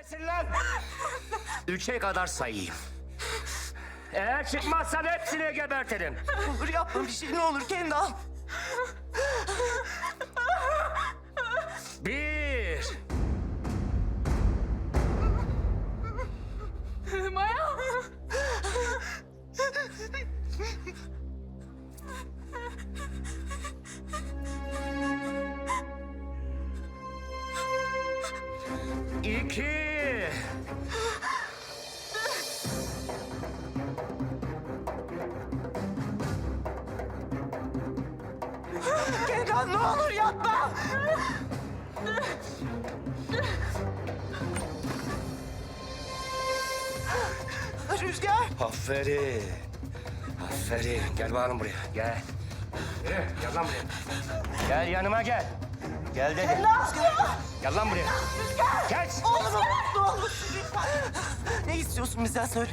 Neredesin lan? Üçe kadar sayayım. Eğer çıkmazsan hepsini gebertirim. Olur yapma bir şey ne olur Kendal. Bir. Maya. iki. Kendal ne olur yapma. Rüzgar. Aferin. Aferin. Gel bakalım buraya. Gel. Yürü, Gel lan buraya. Gel yanıma gel. Gel dedim. Gel lan buraya. Geç. Oğlum ne lütfen. Ne istiyorsun bizden söyle.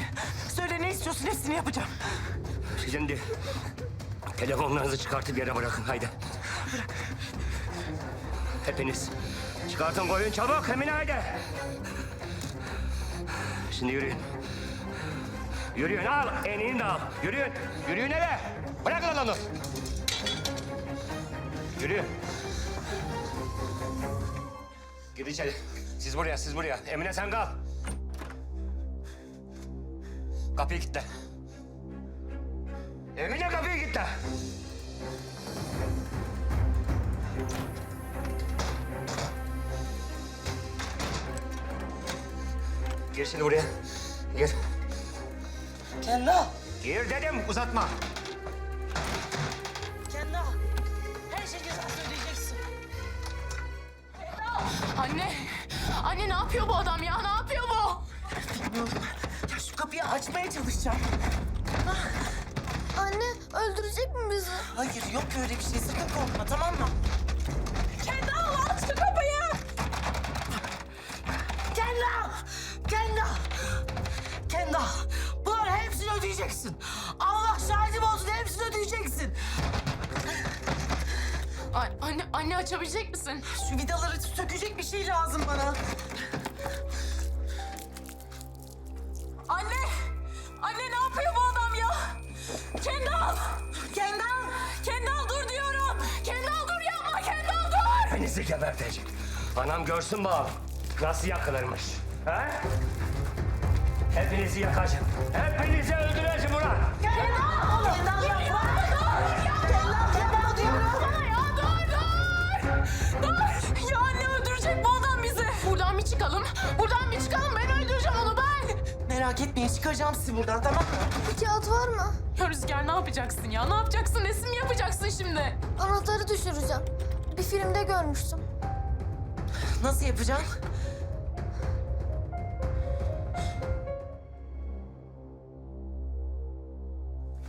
Söyle ne istiyorsun hepsini yapacağım. Şimdi telefonlarınızı çıkartıp yere bırakın. Haydi. Hepiniz. Çıkartın koyun çabuk. Emine haydi. Şimdi yürüyün. Yürüyün al. Eniğini de al. Yürüyün. Yürüyün eve. Bırakın onu. Yürüyün. Gir içeri. Siz buraya, siz buraya. Emine sen kal. Kapıyı kilitle. Emine kapıyı kilitle. Gir şimdi buraya. Gir. Kendal. Gir dedim uzatma. Anne. Anne ne yapıyor bu adam ya? Ne yapıyor bu? Bilmiyorum. Ya şu kapıyı açmaya çalışacağım. Anne öldürecek mi bizi? Hayır yok öyle bir şey. Sakın korkma tamam mı? Kendal aç şu kapıyı. Kendal! Kendal! Kendal! Bunların hepsini ödeyeceksin. Ay, anne, anne açabilecek misin? Şu vidaları sökecek bir şey lazım bana. Anne! Anne ne yapıyor bu adam ya? Kendal! Kendal! Kendal dur diyorum! Kendal dur yapma! Kendal dur! Hepinizi gebertecek. Anam görsün bakalım. Nasıl yakılırmış. He? Hepinizi yakacağım. Hepinizi öldüreceğim ulan. Kendal! Kendal yapma! Kendal, Kendal diyorum. Ya dur! Ya anne öldürecek bu adam bizi. Buradan bir çıkalım. Buradan bir çıkalım. Ben öldüreceğim onu ben. Merak etmeyin çıkaracağım sizi buradan tamam mı? Bir kağıt var mı? Ya Rüzgar ne yapacaksın ya? Ne yapacaksın? Resim mi yapacaksın şimdi? Anahtarı düşüreceğim. Bir filmde görmüştüm. Nasıl yapacağım?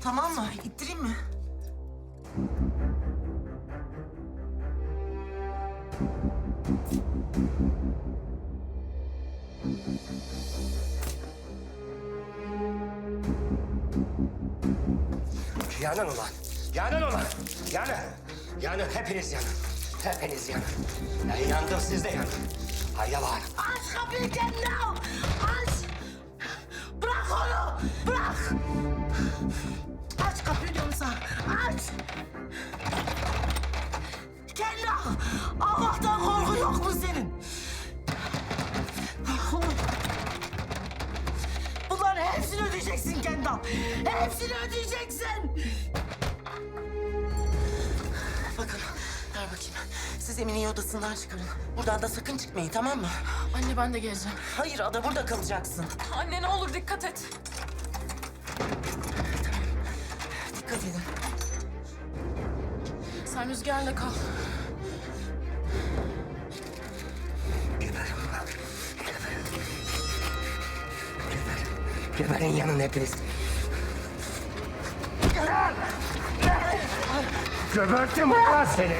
Tamam mı? İttireyim mi? Yanın ulan. Yanın ulan. Yanın. Yanın. Hepiniz yanın. Hepiniz yanın. Ben yandım siz de yanın. Haydi bakalım. Aç kapıyı Kendal! Aç! Bırak onu! Bırak! Aç kapıyı diyorum sana. Aç! Kendal! Allah'tan mu senin? Bunların hepsini ödeyeceksin Kendal. Hepsini ödeyeceksin. Bakın, ver bakayım. Siz Emine'yi odasından çıkarın. Buradan da sakın çıkmayın, tamam mı? Anne ben de geleceğim. Hayır, ada burada kalacaksın. Anne ne olur dikkat et. Dikkat edin. Sen Rüzgar'la kal. Geberin. Yanın hepiniz. Gebertim ulan seni.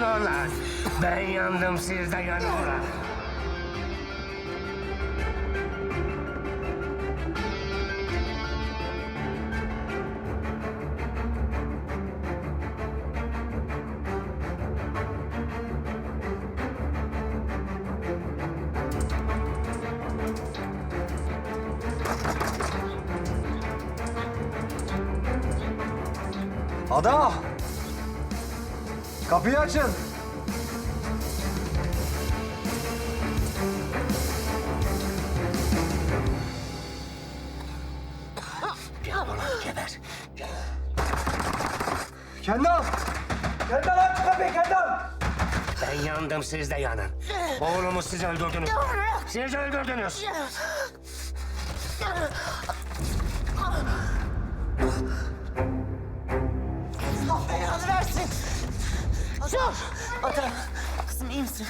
Ulan. Ben yandım siz de yanın Kapıyı açın. Geber. Kendal! Kendal aç kapıyı Kendal! Ben yandım siz de yanın. Oğlumu siz öldürdünüz. Siz öldürdünüz. Dur. Ada. Kızım iyi misin?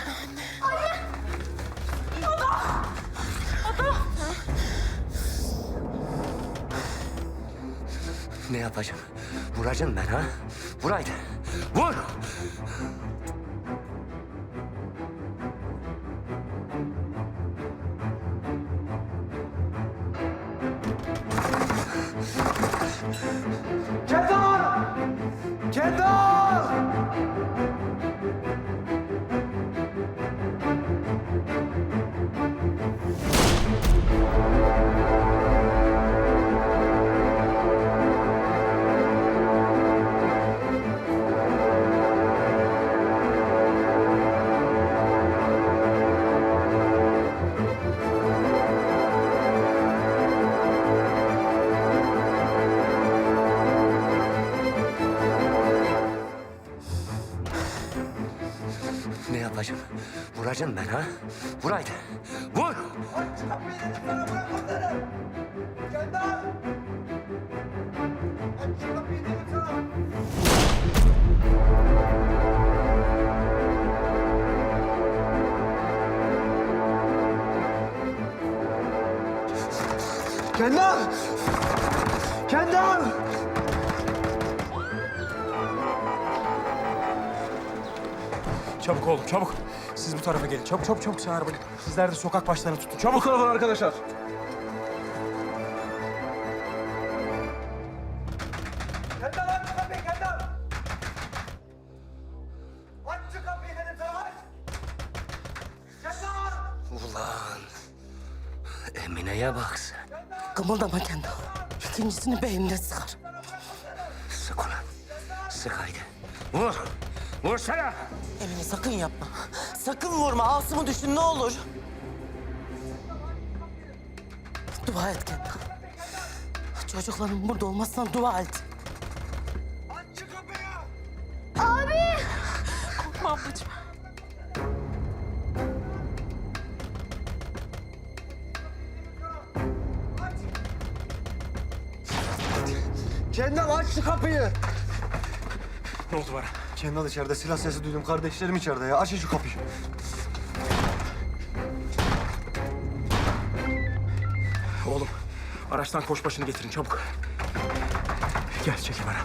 Ne yapacağım? Vuracağım ben ha? Vur haydi. Vur! Ne yapacağım? Vuracağım ben ha? Vur haydi. Vur! Aç kapıyı dedim sana bırak onları! Kendal! Aç şu kapıyı dedim sana! Kendal! Kendal! Çabuk oğlum çabuk. Siz bu tarafa gelin. Çabuk çabuk çabuk sen arabayı. Sizler de sokak başlarını tutun. Çabuk olun arkadaşlar. Kendal aç şu kapıyı Kendal! Aç şu kapıyı dedim sana aç! Kendal! Ulan. Emine'ye bak sen. Kımıldama Kendal. İkincisini beynine sıkar. Emine sakın yapma. Sakın vurma. Asım'ı düşün ne olur. Dua et Kendal. Çocukların burada olmasından dua et. Aç şu kapıyı! Abi! Korkma ablacığım. Kendal aç şu kapıyı! Ne oldu bana? Kendal içeride silah sesi duydum. Kardeşlerim içeride ya. Açın şu kapıyı. Oğlum araçtan koş başını getirin çabuk. Gel çekil bana.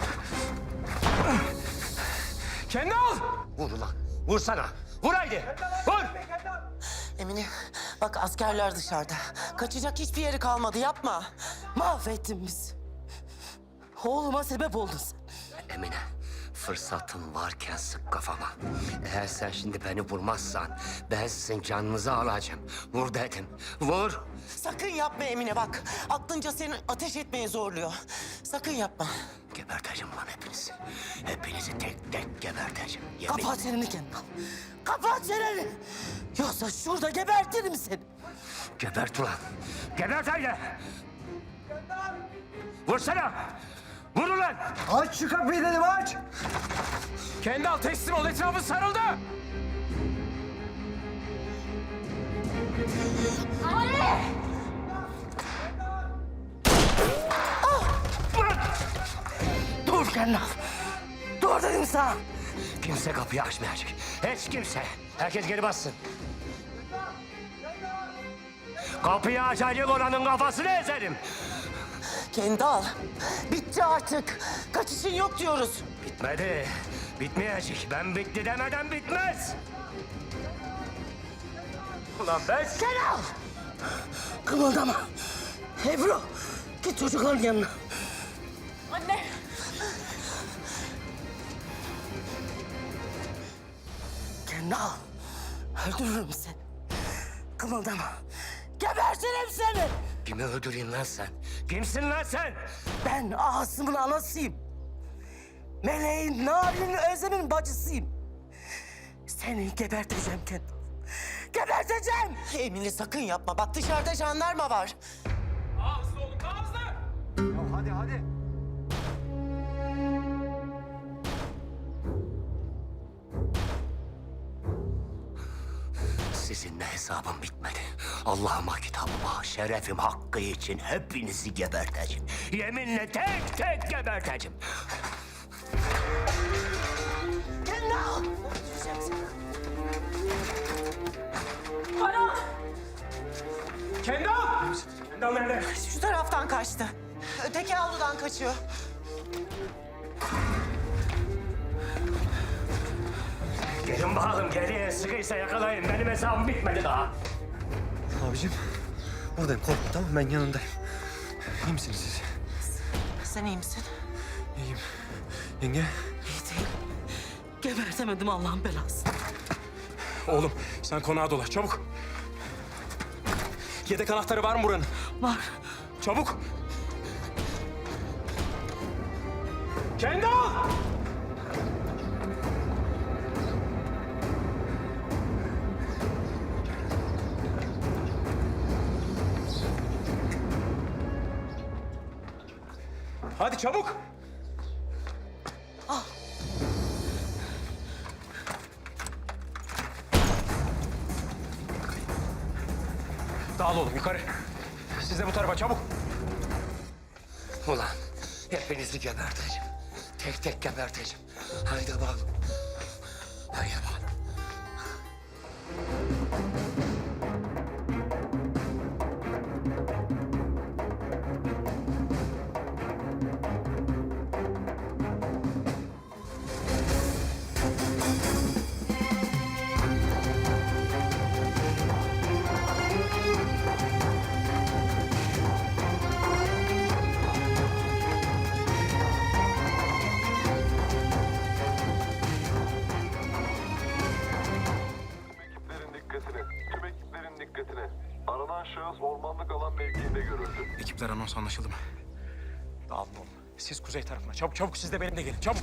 Kendal! Vur ulan. Vursana. Vur haydi. Vur! Emine bak askerler dışarıda. Kaçacak hiçbir yeri kalmadı yapma. Mahvettin bizi. Oğluma sebep oldun sen. Emine, fırsatım varken sık kafama. Eğer sen şimdi beni vurmazsan ben sizin canınızı alacağım. Vur dedim. Vur. Sakın yapma Emine bak. Aklınca seni ateş etmeye zorluyor. Sakın yapma. Geberteceğim lan hepinizi. Hepinizi tek tek geberteceğim. Yemin. Kapat çeneni Kendal. Kapat çeneni. Yoksa şurada gebertirim seni. Gebert ulan. Gebert haydi. Vursana. Vur ulan. Aç şu kapıyı dedim aç! Kendal teslim ol etrafın sarıldı. Dur Kendal. Dur dedim sana. Kimse kapıyı açmayacak. Hiç kimse. Herkes geri bassın. Kapıyı açacak olanın kafasını ezerim. Kendal, bitti artık. Kaçışın yok diyoruz. Bitmedi. Bitmeyecek. Ben bitti demeden bitmez. Ulan ben... Kendal! Kımıldama. Ebru, git çocukların yanına. Anne. Kendal, öldürürüm seni. Kımıldama. Gebertirim seni. Kimi öldüreyim lan sen? Kimsin lan sen? Ben Asım'ın anasıyım. Meleğin, Narin'in, Özlem'in bacısıyım. Seni geberteceğim Kendal. Geberteceğim. Emine sakın yapma. Bak dışarıda jandarma var. Hadi hadi. Sizinle hesabım bitmedi. Allah'ıma kitabıma, şerefim hakkı için hepinizi geberteceğim. Yeminle tek tek geberteceğim. Kendal. Baran. Kendal! Kendal nerede? Şu taraftan kaçtı. Öteki avludan kaçıyor. Gelin bakalım geriye sıkıysa yakalayın. Benim hesabım bitmedi daha. Abicim buradayım korkma tamam ben yanındayım. İyi misiniz siz? Sen iyi misin? İyiyim. Yenge İyi değil. Gebertemedim Allah'ın belası. Oğlum sen konağa dolaş çabuk. Yedek anahtarı var mı buranın? Var. Çabuk. Kendal! Çabuk. Dağıl oğlum yukarı. Siz de bu tarafa çabuk. Ulan hepinizi geberteceğim. Tek tek geberteceğim. Haydi bakalım. Ekipler anons anlaşıldı mı? Dağılın oğlum. Siz kuzey tarafına. Çabuk çabuk siz de benimle gelin. Çabuk.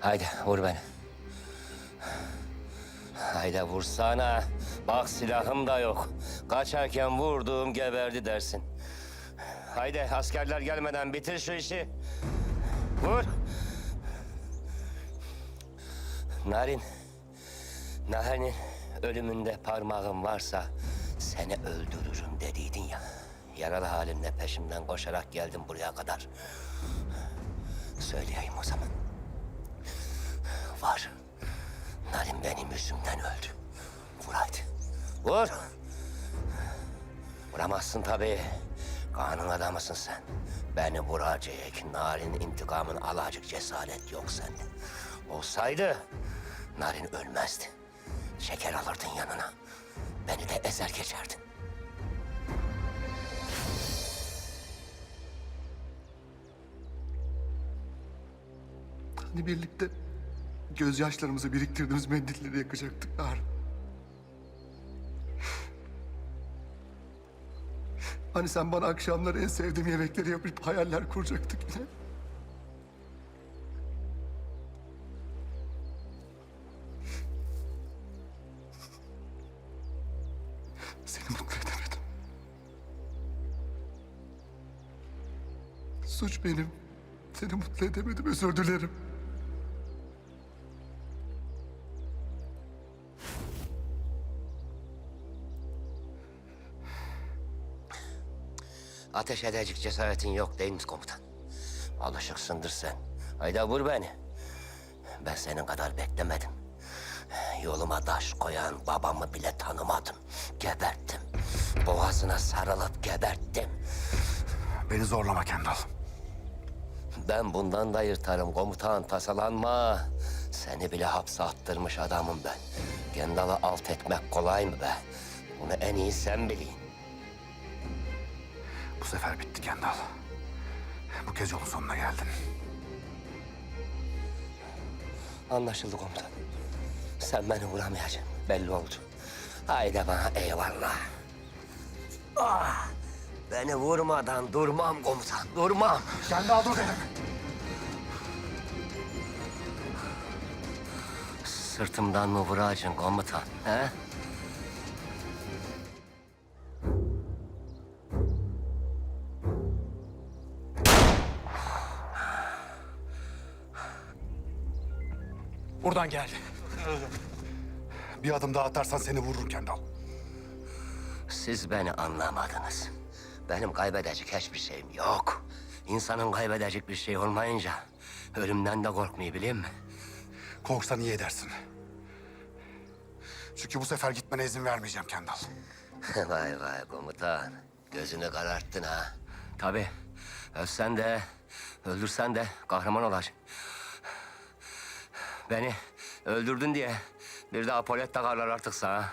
Haydi vur beni. Haydi vursana. Bak silahım da yok. Kaçarken vurduğum geberdi dersin. Haydi askerler gelmeden bitir şu işi. Vur. Narin. Nahar'ın ölümünde parmağın varsa seni öldürürüm dediydin ya. Yaralı halimle peşimden koşarak geldim buraya kadar. Söyleyeyim o zaman. Var. Narin benim yüzümden öldü. Vur haydi. Vur. Vuramazsın tabii. Kanun adamısın sen. Beni vuracak, Narin intikamını alacak cesaret yok sende. Olsaydı Narin ölmezdi. Şeker alırdın yanına. Beni de ezer geçerdin. Hani birlikte gözyaşlarımızı biriktirdiğimiz mendilleri yakacaktık Bahar. Hani sen bana akşamları en sevdiğim yemekleri yapıp hayaller kuracaktık yine. Seni mutlu edemedim. Suç benim. Seni mutlu edemedim, özür dilerim. Ateş edecek cesaretin yok değil mi komutan? Alışıksındır sen. Hayda vur beni. Ben senin kadar beklemedim. Yoluma taş koyan babamı bile tanımadım. Geberttim. Boğazına sarılıp geberttim. Beni zorlama Kendal. Ben bundan da yırtarım komutan tasalanma. Seni bile hapse attırmış adamım ben. Kendal'ı alt etmek kolay mı be? Bunu en iyi sen bilin. Bu sefer bitti Kendal. Bu kez yolun sonuna geldin. Anlaşıldı komutan. Sen beni vuramayacaksın. Belli oldu. Haydi bana eyvallah. Ah, beni vurmadan durmam komutan. Durmam. Kendal dur dedim. Sırtımdan mı vuracaksın komutan? He? Buradan geldi. Bir adım daha atarsan seni vururum Kendal. Siz beni anlamadınız. Benim kaybedecek hiçbir şeyim yok. İnsanın kaybedecek bir şey olmayınca ölümden de korkmayı bileyim mi? Korksan iyi edersin. Çünkü bu sefer gitmene izin vermeyeceğim Kendal. vay vay komutan. Gözünü kararttın ha. Tabii. Ölsen de, öldürsen de kahraman olacaksın. Beni öldürdün diye bir de apolet takarlar artık sana.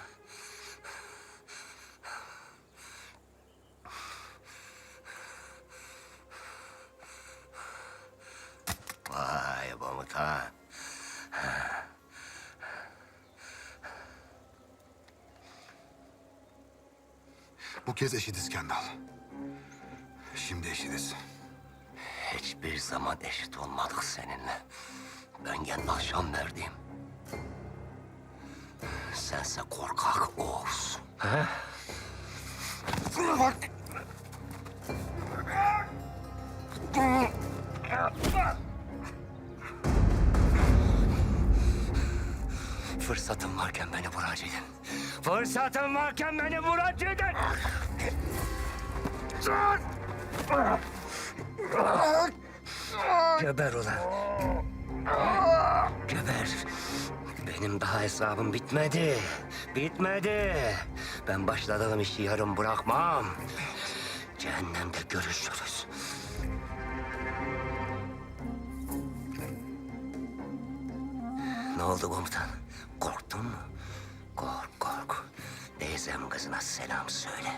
Vay komutan. Bu kez eşitiz Kendal. Şimdi eşitiz. Hiçbir zaman eşit olmadık seninle. Ben kendi akşam verdiğim. Sense korkak Oğuz. Fırsatım varken beni vuracaktın. Fırsatım varken beni vuracaktın. Geber ulan. Geber. Benim daha hesabım bitmedi. Bitmedi. Ben başladığım işi yarım bırakmam. Cehennemde görüşürüz. Ne oldu komutan? Korktun mu? Kork kork. Teyzem kızına selam söyle.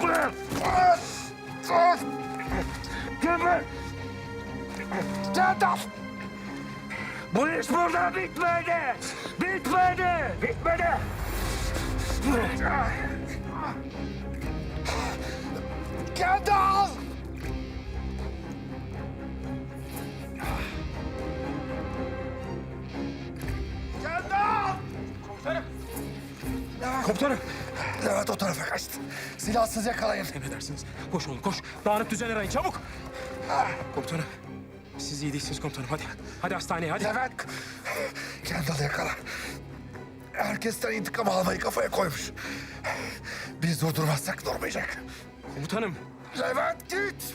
Geber! Çatal! Bu iş burada bitmedi! Bitmedi! Bitmedi! Kendal! Kendal! Komutanım. Evet o tarafa kaçtı. Silahsız yakalayın. Emredersiniz. Koş oğlum koş. Dağınık düzen arayın çabuk. Komutanım. Siz iyi değilsiniz komutanım. Hadi. Hadi hastaneye hadi. Levent! Kendall'ı yakala. Herkesten intikam almayı kafaya koymuş. Biz durdurmazsak durmayacak. Komutanım. Levent git!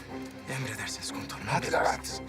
Emredersiniz komutanım. Hadi Levent.